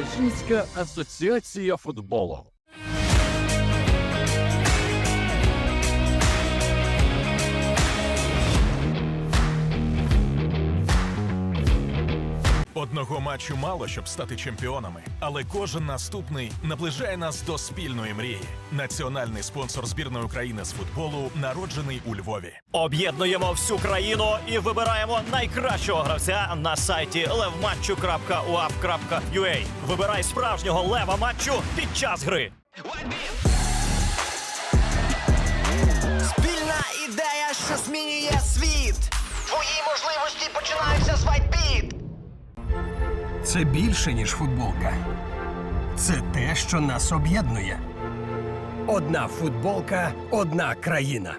Українська асоціація футболу. Одного матчу мало, щоб стати чемпіонами, але кожен наступний наближає нас до спільної мрії. Національний спонсор збірної України з футболу народжений у Львові. Об'єднуємо всю країну і вибираємо найкращого гравця на сайті levmatchu.uaf.ua. Вибирай справжнього лева матчу під час гри. Спільна ідея, що змінює світ. Твої можливості починаються з WhiteBit. Це більше, ніж футболка. Це те, що нас об'єднує. Одна футболка, одна країна.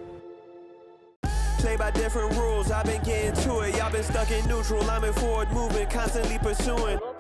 Play by different rules, I've been getting to it. Y'all been stuck in neutral, I'm in forward movement, constantly pursuing.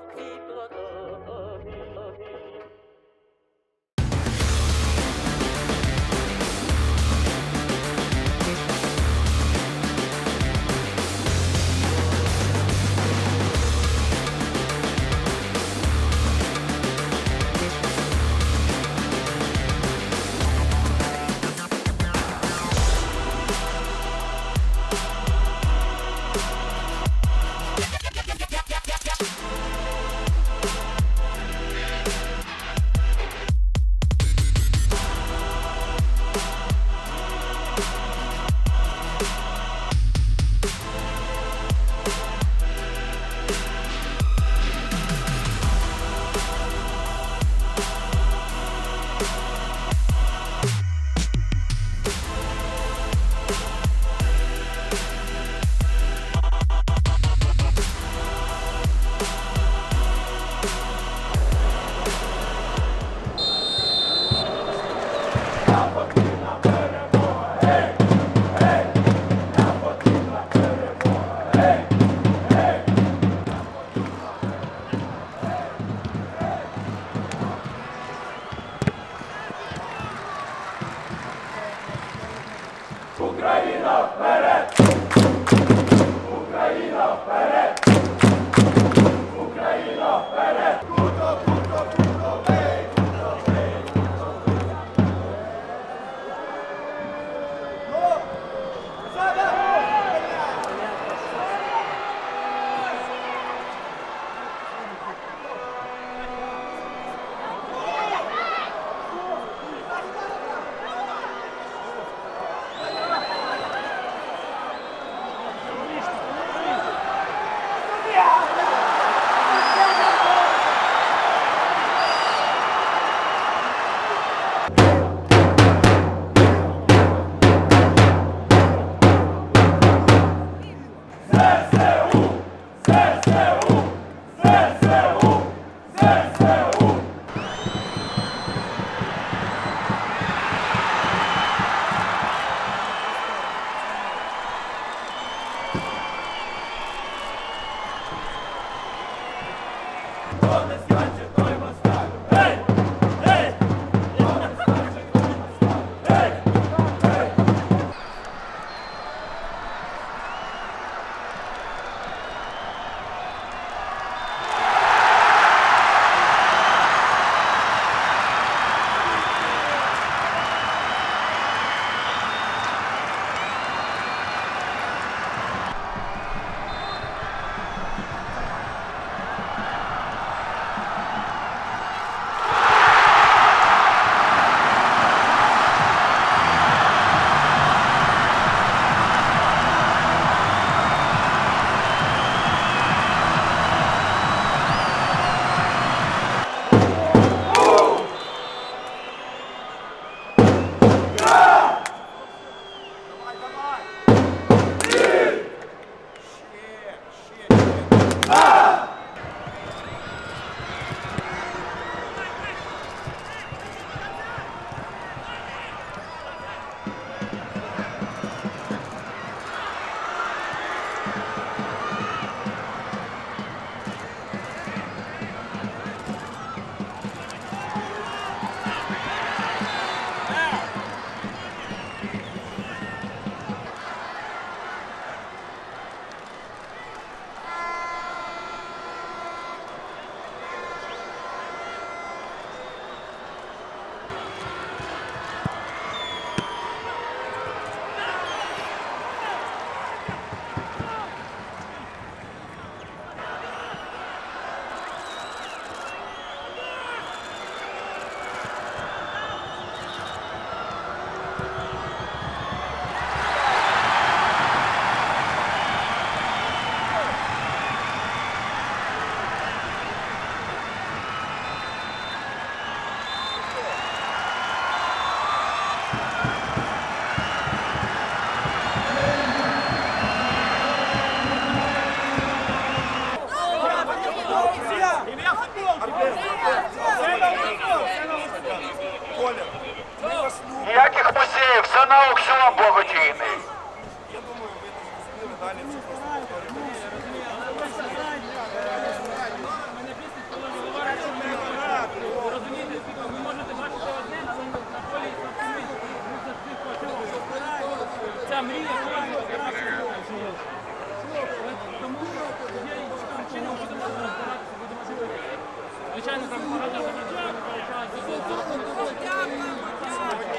Звичайно, там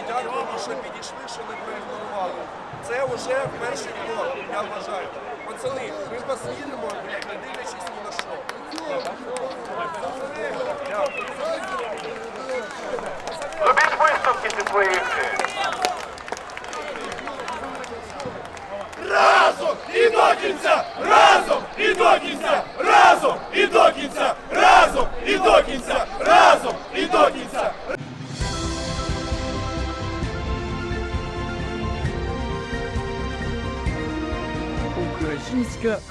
дякуємо, що підійшли, що не проігнорували. Це вже перший крок, я вважаю. Пацани, ми вас їдемо,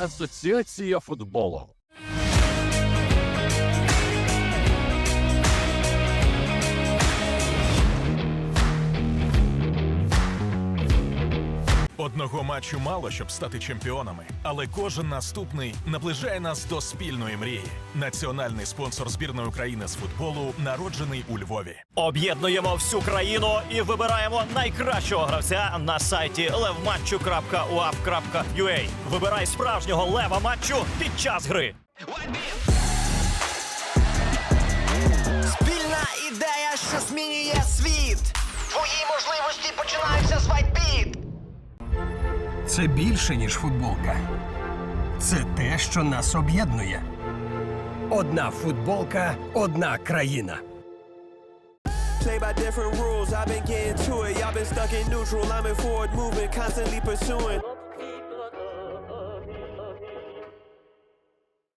асоціація футболу. Одного матчу мало, щоб стати чемпіонами, але кожен наступний наближає нас до спільної мрії. Національний спонсор збірної України з футболу народжений у Львові. Об'єднуємо всю країну і вибираємо найкращого гравця на сайті levmatchu.uaf.ua. Вибирай справжнього лева матчу під час гри. Спільна ідея, що змінює світ. Твої можливості починаються з WhiteBit. Це більше, ніж футболка. Це те, що нас об'єднує. Одна футболка, одна країна. Play by different rules, I've been getting to it. Y'all been stuck in neutral. I'm in forward movement, constantly pursuing.